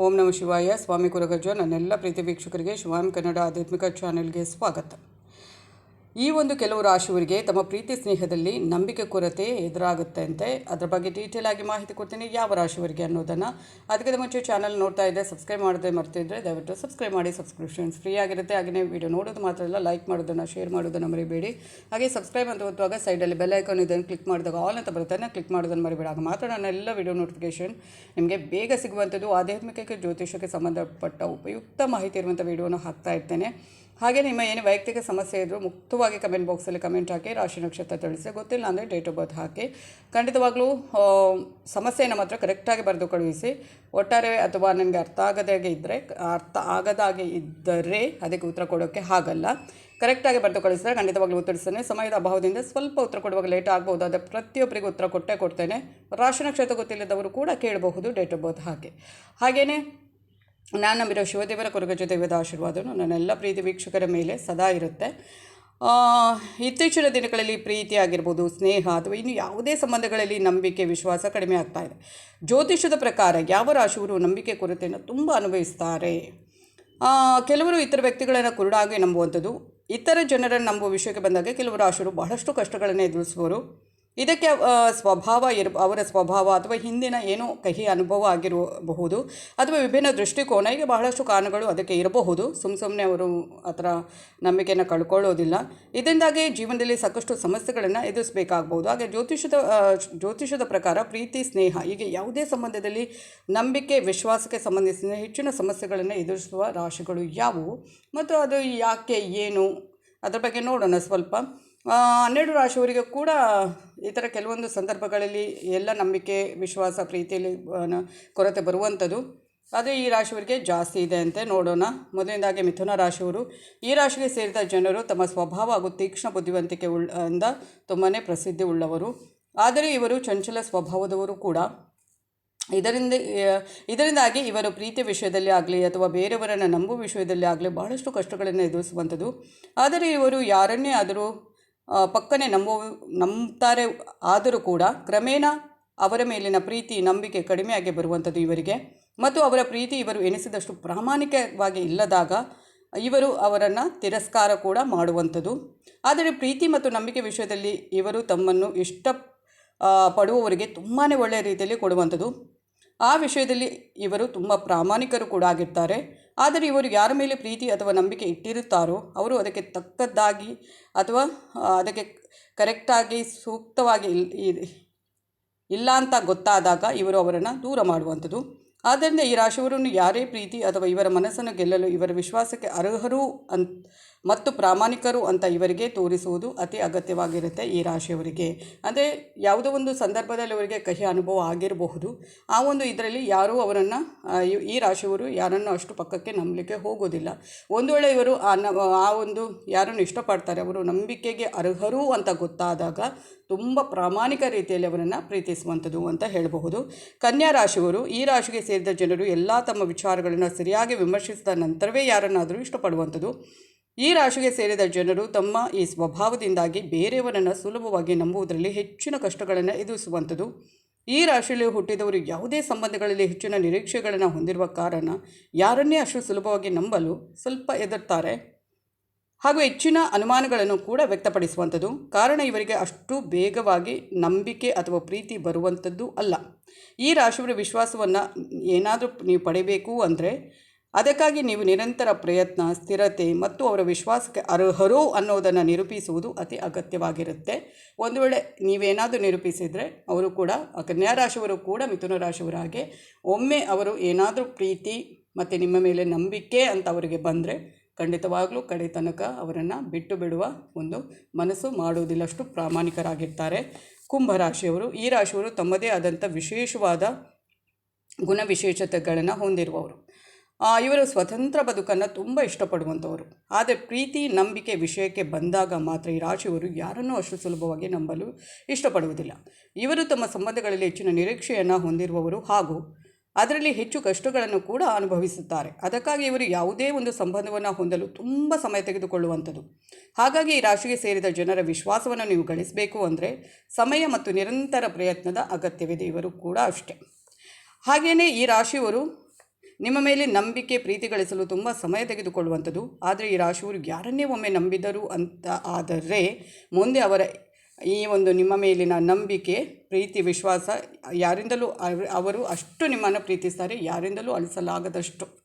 ಓಂ ನಮ ಶಿವಾಯ. ಸ್ವಾಮಿ ಕುರಗಜ್ಜ ನನ್ನೆಲ್ಲ ಪ್ರೀತಿ ವೀಕ್ಷಕರಿಗೆ ಶಿವಾಮಿ ಕನ್ನಡ ಆಧ್ಯಾತ್ಮಿಕ ಚಾನೆಲ್ಗೆ ಸ್ವಾಗತ. ಈ ಒಂದು ಕೆಲವು ರಾಶಿಯವರಿಗೆ ತಮ್ಮ ಪ್ರೀತಿ ಸ್ನೇಹದಲ್ಲಿ ನಂಬಿಕೆ ಕೊರತೆ ಎದುರಾಗುತ್ತೆ ಅಂತೆ ಅದರ ಬಗ್ಗೆ ಡೀಟೇಲ್ ಆಗಿ ಮಾಹಿತಿ ಕೊಡ್ತೀನಿ ಯಾವ ರಾಶಿಯವರಿಗೆ ಅನ್ನೋದನ್ನು. ಅದಕ್ಕೆ ಮುಂಚೆ ಚಾನಲ್ ನೋಡ್ತಾ ಇದ್ದೆ ಸಬ್ಸ್ಕ್ರೈಬ್ ಮಾಡದೆ ಮರ್ತಿದ್ರೆ ದಯವಿಟ್ಟು ಸಬ್ಸ್ಕ್ರೈಬ್ ಮಾಡಿ ಸಬ್ಸ್ಕ್ರಿಪ್ಷನ್ಸ್ ಫ್ರೀ ಆಗಿರುತ್ತೆ. ಹಾಗೆಯೇ ವಿಡಿಯೋ ನೋಡೋದು ಮಾತ್ರ ಅಲ್ಲ ಲೈಕ್ ಮಾಡೋದನ್ನು ಶೇರ್ ಮಾಡೋದನ್ನು ಮರಿಬೇಡಿ. ಹಾಗೆ ಸಬ್ಸ್ಕ್ರೈಬ್ ಅಂತ ಒತ್ತುವಾಗ ಸೈಡಲ್ಲಿ ಬೆಲ್ ಐಕಾನ್ ಇದನ್ನು ಕ್ಲಿಕ್ ಮಾಡಿದಾಗ ಆಲ್ ಅಂತ ಬರುತ್ತೆ ಕ್ಲಿಕ್ ಮಾಡೋದನ್ನು ಮರಿಬೇಡ. ಆಗ ಮಾತ್ರ ನನ್ನ ಎಲ್ಲ ವಿಡಿಯೋ ನೋಟಿಫಿಕೇಷನ್ ನಿಮಗೆ ಬೇಗ ಸಿಗುವಂಥದ್ದು ಆಧ್ಯಾತ್ಮಿಕಕ್ಕೆ ಜ್ಯೋತಿಷಕ್ಕೆ ಸಂಬಂಧಪಟ್ಟ ಉಪಯುಕ್ತ ಮಾಹಿತಿ ಇರುವಂಥ ವಿಡಿಯೋನ ಹಾಕ್ತಾ ಇರ್ತೇನೆ. ಹಾಗೆ ನಿಮ್ಮ ಏನು ವೈಯಕ್ತಿಕ ಸಮಸ್ಯೆ ಇದ್ದರೂ ಮುಕ್ತವಾಗಿ ಕಮೆಂಟ್ ಬಾಕ್ಸಲ್ಲಿ ಕಮೆಂಟ್ ಹಾಕಿ, ರಾಶಿ ನಕ್ಷತ್ರ ತಿಳಿಸಿ. ಗೊತ್ತಿಲ್ಲ ಅಂದರೆ ಡೇಟ್ ಆಫ್ ಬರ್ತ್ ಹಾಕಿ. ಖಂಡಿತವಾಗ್ಲೂ ಸಮಸ್ಯೆಯನ್ನು ಮಾತ್ರ ಕರೆಕ್ಟಾಗಿ ಬರೆದು ಕಳುಹಿಸಿ. ಒಟ್ಟಾರೆ ಅಥವಾ ನನಗೆ ಅರ್ಥ ಆಗದಾಗೆ ಇದ್ದರೆ ಅರ್ಥ ಆಗದಾಗೆ ಇದ್ದರೆ ಅದಕ್ಕೆ ಉತ್ತರ ಕೊಡೋಕ್ಕೆ ಆಗಲ್ಲ ಕರೆಕ್ಟಾಗಿ ಬರೆದು ಕಳಿಸಿದ್ರೆ ಖಂಡಿತವಾಗ್ಲೂ ಉತ್ತರಿಸ್ತೇನೆ ಸಮಯದ ಅಭಾವದಿಂದ ಸ್ವಲ್ಪ ಉತ್ತರ ಕೊಡುವಾಗ ಲೇಟ್ ಆಗ್ಬೋದು. ಆದರೆ ಪ್ರತಿಯೊಬ್ಬರಿಗೂ ಉತ್ತರ ಕೊಟ್ಟೇ ಕೊಡ್ತೇನೆ. ರಾಶಿ ನಕ್ಷತ್ರ ಗೊತ್ತಿಲ್ಲದವರು ಕೂಡ ಕೇಳಬಹುದು ಡೇಟ್ ಆಫ್ ಬರ್ತ್ ಹಾಕಿ ಹಾಗೆಯೇ ನಾನು ನಂಬಿರೋ ಶಿವದೇವರ ಕೊರಗಜ್ಜ ದೈವದ ಆಶೀರ್ವಾದನು ನನ್ನೆಲ್ಲ ಪ್ರೀತಿ ವೀಕ್ಷಕರ ಮೇಲೆ ಸದಾ ಇರುತ್ತೆ. ಇತ್ತೀಚಿನ ದಿನಗಳಲ್ಲಿ ಪ್ರೀತಿ ಆಗಿರ್ಬೋದು, ಸ್ನೇಹ ಅಥವಾ ಇನ್ನು ಯಾವುದೇ ಸಂಬಂಧಗಳಲ್ಲಿ ನಂಬಿಕೆ, ವಿಶ್ವಾಸ ಕಡಿಮೆ ಆಗ್ತಾ ಇದೆ. ಜ್ಯೋತಿಷ್ಯದ ಪ್ರಕಾರ ಯಾವ ರಾಶಿಯವರು ನಂಬಿಕೆ ಕೊರತೆಯನ್ನು ತುಂಬ ಅನುಭವಿಸ್ತಾರೆ? ಕೆಲವರು ಇತರ ವ್ಯಕ್ತಿಗಳನ್ನು ಕುರುಡಾಗಿ ನಂಬುವಂಥದ್ದು, ಇತರ ಜನರನ್ನು ನಂಬುವ ವಿಷಯಕ್ಕೆ ಬಂದಾಗ ಕೆಲವು ರಾಶಿಯರು ಬಹಳಷ್ಟು ಕಷ್ಟಗಳನ್ನು ಎದುರಿಸುವರು ಇದಕ್ಕೆ ಸ್ವಭಾವ ಇರ, ಅವರ ಸ್ವಭಾವ ಅಥವಾ ಹಿಂದಿನ ಏನೋ ಕಹಿ ಅನುಭವ ಆಗಿರಬಹುದು ಅಥವಾ ವಿಭಿನ್ನ ದೃಷ್ಟಿಕೋನ ಈಗ ಬಹಳಷ್ಟು ಕಾರಣಗಳು ಅದಕ್ಕೆ ಇರಬಹುದು. ಸುಮ್ಮ ಸುಮ್ಮನೆ ಅವರು ಆ ಥರ ನಂಬಿಕೆಯನ್ನು ಕಳ್ಕೊಳ್ಳೋದಿಲ್ಲ. ಇದರಿಂದಾಗಿ ಜೀವನದಲ್ಲಿ ಸಾಕಷ್ಟು ಸಮಸ್ಯೆಗಳನ್ನು ಎದುರಿಸಬೇಕಾಗ್ಬೋದು ಹಾಗೆ ಜ್ಯೋತಿಷದ ಜ್ಯೋತಿಷದ ಪ್ರಕಾರ ಪ್ರೀತಿ, ಸ್ನೇಹ ಹೀಗೆ ಯಾವುದೇ ಸಂಬಂಧದಲ್ಲಿ ನಂಬಿಕೆ, ವಿಶ್ವಾಸಕ್ಕೆ ಸಂಬಂಧಿಸಿದ ಹೆಚ್ಚಿನ ಸಮಸ್ಯೆಗಳನ್ನು ಎದುರಿಸುವ ರಾಶಿಗಳು ಯಾವುವು? ಮತ್ತು ಅದು ಯಾಕೆ, ಏನು? ಅದರ ಬಗ್ಗೆ ನೋಡೋಣ ಸ್ವಲ್ಪ. ಹನ್ನೆರಡು ರಾಶಿಯವರಿಗೆ ಕೂಡ ಈ ಥರ ಕೆಲವೊಂದು ಸಂದರ್ಭಗಳಲ್ಲಿ ಎಲ್ಲ ನಂಬಿಕೆ, ವಿಶ್ವಾಸ, ಪ್ರೀತಿಯಲ್ಲಿ ಕೊರತೆ ಬರುವಂಥದ್ದು. ಆದರೆ ಈ ರಾಶಿಯವರಿಗೆ ಜಾಸ್ತಿ ಇದೆ ಅಂತೆ ನೋಡೋಣ. ಮೊದಲನೇದಾಗಿ ಮಿಥುನ ರಾಶಿಯವರು, ಈ ರಾಶಿಗೆ ಸೇರಿದ ಜನರು ತಮ್ಮ ಸ್ವಭಾವ ಹಾಗೂ ತೀಕ್ಷ್ಣ ಬುದ್ಧಿವಂತಿಕೆ ಉಳ್ಳ ಅಂದ ತುಂಬಾ ಪ್ರಸಿದ್ಧಿ ಉಳ್ಳವರು. ಆದರೆ ಇವರು ಚಂಚಲ ಸ್ವಭಾವದವರು ಕೂಡ. ಇದರಿಂದ ಇದರಿಂದಾಗಿ ಇವರು ಪ್ರೀತಿ ವಿಷಯದಲ್ಲಿ ಆಗಲಿ ಅಥವಾ ಬೇರೆಯವರನ್ನು ನಂಬುವ ವಿಷಯದಲ್ಲಿ ಆಗಲಿ ಬಹಳಷ್ಟು ಕಷ್ಟಗಳನ್ನು ಎದುರಿಸುವಂಥದ್ದು. ಆದರೆ ಇವರು ಯಾರನ್ನೇ ಆದರೂ ಪಕ್ಕನೆ ನಂಬ ನಂಬ್ತಾರೆ ಆದರೂ ಕೂಡ ಕ್ರಮೇಣ ಅವರ ಮೇಲಿನ ಪ್ರೀತಿ, ನಂಬಿಕೆ ಕಡಿಮೆಯಾಗಿ ಬರುವಂಥದ್ದು ಇವರಿಗೆ. ಮತ್ತು ಅವರ ಪ್ರೀತಿ ಇವರು ಎನಿಸಿದಷ್ಟು ಪ್ರಾಮಾಣಿಕವಾಗಿ ಇಲ್ಲದಾಗ ಇವರು ಅವರನ್ನು ತಿರಸ್ಕಾರ ಕೂಡ ಮಾಡುವಂಥದ್ದು. ಆದರೆ ಪ್ರೀತಿ ಮತ್ತು ನಂಬಿಕೆ ವಿಷಯದಲ್ಲಿ ಇವರು ತಮ್ಮನ್ನು ಇಷ್ಟ ಪಡುವವರಿಗೆ ತುಂಬಾ ಒಳ್ಳೆಯ ರೀತಿಯಲ್ಲಿ ಕೊಡುವಂಥದ್ದು. ಆ ವಿಷಯದಲ್ಲಿ ಇವರು ತುಂಬ ಪ್ರಾಮಾಣಿಕರು ಕೂಡ ಆಗಿರ್ತಾರೆ. ಆದರೆ ಇವರು ಯಾರ ಮೇಲೆ ಪ್ರೀತಿ ಅಥವಾ ನಂಬಿಕೆ ಇಟ್ಟಿರುತ್ತಾರೋ ಅವರು ಅದಕ್ಕೆ ತಕ್ಕದ್ದಾಗಿ ಅಥವಾ ಅದಕ್ಕೆ ಕರೆಕ್ಟಾಗಿ ಸೂಕ್ತವಾಗಿ ಇಲ್ ಇಲ್ಲ ಅಂತ ಗೊತ್ತಾದಾಗ ಇವರು ಅವರನ್ನು ದೂರ ಮಾಡುವಂಥದ್ದು. ಆದ್ದರಿಂದ ಈ ರಾಶಿಯವರನ್ನು ಯಾರೇ ಪ್ರೀತಿ ಅಥವಾ ಇವರ ಮನಸ್ಸನ್ನು ಗೆಲ್ಲಲು ಇವರ ವಿಶ್ವಾಸಕ್ಕೆ ಅರ್ಹರು ಅಂತ ಮತ್ತು ಪ್ರಾಮಾಣಿಕರು ಅಂತ ಇವರಿಗೆ ತೋರಿಸುವುದು ಅತಿ ಅಗತ್ಯವಾಗಿರುತ್ತೆ ಈ ರಾಶಿಯವರಿಗೆ. ಅಂದರೆ ಯಾವುದೋ ಒಂದು ಸಂದರ್ಭದಲ್ಲಿ ಅವರಿಗೆ ಕಹಿ ಅನುಭವ ಆಗಿರಬಹುದು. ಆ ಒಂದು ಇದರಲ್ಲಿ ಯಾರೂ ಅವರನ್ನು ಈ- ರಾಶಿಯವರು ಯಾರನ್ನು ಅಷ್ಟು ಪಕ್ಕಕ್ಕೆ ನಂಬಲಿಕ್ಕೆ ಹೋಗೋದಿಲ್ಲ. ಒಂದು ವೇಳೆ ಇವರು ಆ ಆ ಒಂದು ಯಾರನ್ನು ಇಷ್ಟಪಡ್ತಾರೆ, ಅವರು ನಂಬಿಕೆಗೆ ಅರ್ಹರು ಅಂತ ಗೊತ್ತಾದಾಗ ತುಂಬ ಪ್ರಾಮಾಣಿಕ ರೀತಿಯಲ್ಲಿ ಅವರನ್ನು ಪ್ರೀತಿಸುವಂಥದ್ದು ಅಂತ ಹೇಳಬಹುದು. ಕನ್ಯಾ ರಾಶಿಯವರು ಈ ರಾಶಿಗೆ ಸೇರಿದ ಜನರು ಎಲ್ಲ ತಮ್ಮ ವಿಚಾರಗಳನ್ನು ಸರಿಯಾಗಿ ವಿಮರ್ಶಿಸಿದ ನಂತರವೇ ಯಾರನ್ನಾದರೂ ಇಷ್ಟಪಡುವಂಥದ್ದು. ಈ ರಾಶಿಗೆ ಸೇರಿದ ಜನರು ತಮ್ಮ ಈ ಸ್ವಭಾವದಿಂದಾಗಿ ಬೇರೆಯವರನ್ನು ಸುಲಭವಾಗಿ ನಂಬುವುದರಲ್ಲಿ ಹೆಚ್ಚಿನ ಕಷ್ಟಗಳನ್ನು ಎದುರಿಸುವಂಥದ್ದು. ಈ ರಾಶಿಯಲ್ಲಿ ಹುಟ್ಟಿದವರು ಯಾವುದೇ ಸಂಬಂಧಗಳಲ್ಲಿ ಹೆಚ್ಚಿನ ನಿರೀಕ್ಷೆಗಳನ್ನು ಹೊಂದಿರುವ ಕಾರಣ ಯಾರನ್ನೇ ಅಷ್ಟು ಸುಲಭವಾಗಿ ನಂಬಲು ಸ್ವಲ್ಪ ಎದುರ್ತಾರೆ ಹಾಗೂ ಹೆಚ್ಚಿನ ಅನುಮಾನಗಳನ್ನು ಕೂಡ ವ್ಯಕ್ತಪಡಿಸುವಂಥದ್ದು. ಕಾರಣ ಇವರಿಗೆ ಅಷ್ಟು ಬೇಗವಾಗಿ ನಂಬಿಕೆ ಅಥವಾ ಪ್ರೀತಿ ಬರುವಂಥದ್ದು ಅಲ್ಲ. ಈ ರಾಶಿಯವರ ವಿಶ್ವಾಸವನ್ನು ಏನಾದರೂ ನೀವು ಪಡೆಯಬೇಕು ಅಂದರೆ ಅದಕ್ಕಾಗಿ ನೀವು ನಿರಂತರ ಪ್ರಯತ್ನ, ಸ್ಥಿರತೆ ಮತ್ತು ಅವರ ವಿಶ್ವಾಸಕ್ಕೆ ಅರ್ಹರು ಅನ್ನೋದನ್ನು ನಿರೂಪಿಸುವುದು ಅತಿ ಅಗತ್ಯವಾಗಿರುತ್ತೆ. ಒಂದು ವೇಳೆ ನೀವೇನಾದರೂ ನಿರೂಪಿಸಿದರೆ ಅವರು ಕೂಡ ಕನ್ಯಾ ರಾಶಿಯವರು ಕೂಡ ಮಿಥುನ ರಾಶಿಯವರಾಗೆ ಒಮ್ಮೆ ಅವರು ಏನಾದರೂ ಪ್ರೀತಿ ಮತ್ತು ನಿಮ್ಮ ಮೇಲೆ ನಂಬಿಕೆ ಅಂತ ಅವರಿಗೆ ಬಂದರೆ ಖಂಡಿತವಾಗಲೂ ಕಡೆ ತನಕ ಅವರನ್ನು ಬಿಟ್ಟು ಬಿಡುವ ಒಂದು ಮನಸ್ಸು ಮಾಡುವುದಿಲ್ಲಷ್ಟು ಪ್ರಾಮಾಣಿಕರಾಗಿರ್ತಾರೆ. ಕುಂಭರಾಶಿಯವರು ಈ ರಾಶಿಯವರು ತಮ್ಮದೇ ಆದಂಥ ವಿಶೇಷವಾದ ಗುಣವಿಶೇಷತೆಗಳನ್ನು ಹೊಂದಿರುವವರು. ಇವರು ಸ್ವತಂತ್ರ ಬದುಕನ್ನು ತುಂಬ ಇಷ್ಟಪಡುವಂಥವರು. ಆದರೆ ಪ್ರೀತಿ, ನಂಬಿಕೆ ವಿಷಯಕ್ಕೆ ಬಂದಾಗ ಮಾತ್ರ ಈ ರಾಶಿಯವರು ಯಾರನ್ನೂ ಅಷ್ಟು ಸುಲಭವಾಗಿ ನಂಬಲು ಇಷ್ಟಪಡುವುದಿಲ್ಲ. ಇವರು ತಮ್ಮ ಸಂಬಂಧಗಳಲ್ಲಿ ಹೆಚ್ಚಿನ ನಿರೀಕ್ಷೆಯನ್ನು ಹೊಂದಿರುವವರು ಹಾಗೂ ಅದರಲ್ಲಿ ಹೆಚ್ಚು ಕಷ್ಟಗಳನ್ನು ಕೂಡ ಅನುಭವಿಸುತ್ತಾರೆ. ಅದಕ್ಕಾಗಿ ಇವರು ಯಾವುದೇ ಒಂದು ಸಂಬಂಧವನ್ನು ಹೊಂದಲು ತುಂಬ ಸಮಯ ತೆಗೆದುಕೊಳ್ಳುವಂಥದ್ದು. ಹಾಗಾಗಿ ಈ ರಾಶಿಗೆ ಸೇರಿದ ಜನರ ವಿಶ್ವಾಸವನ್ನು ನೀವು ಗಳಿಸಬೇಕು ಅಂದರೆ ಸಮಯ ಮತ್ತು ನಿರಂತರ ಪ್ರಯತ್ನದ ಅಗತ್ಯವಿದೆ ಇವರು ಕೂಡ ಅಷ್ಟೇ. ಹಾಗೆಯೇ ಈ ರಾಶಿಯವರು ನಿಮ್ಮ ಮೇಲೆ ನಂಬಿಕೆ ಪ್ರೀತಿ ಗಳಿಸಲು ತುಂಬ ಸಮಯ ತೆಗೆದುಕೊಳ್ಳುವಂಥದ್ದು. ಆದರೆ ಈ ರಾಶಿಯವರು ಯಾರನ್ನೇ ಒಮ್ಮೆ ನಂಬಿದರು ಅಂತ ಆದರೆ ಮುಂದೆ ಅವರ ಈ ಒಂದು ನಿಮ್ಮ ಮೇಲಿನ ನಂಬಿಕೆ, ಪ್ರೀತಿ, ವಿಶ್ವಾಸ ಯಾರಿಂದಲೂ ಅವ್- ಅವರು ಅಷ್ಟು ನಿಮ್ಮನ್ನು ಪ್ರೀತಿಸ್ತಾರೆ, ಯಾರಿಂದಲೂ ಅಳಿಸಲಾಗದಷ್ಟು.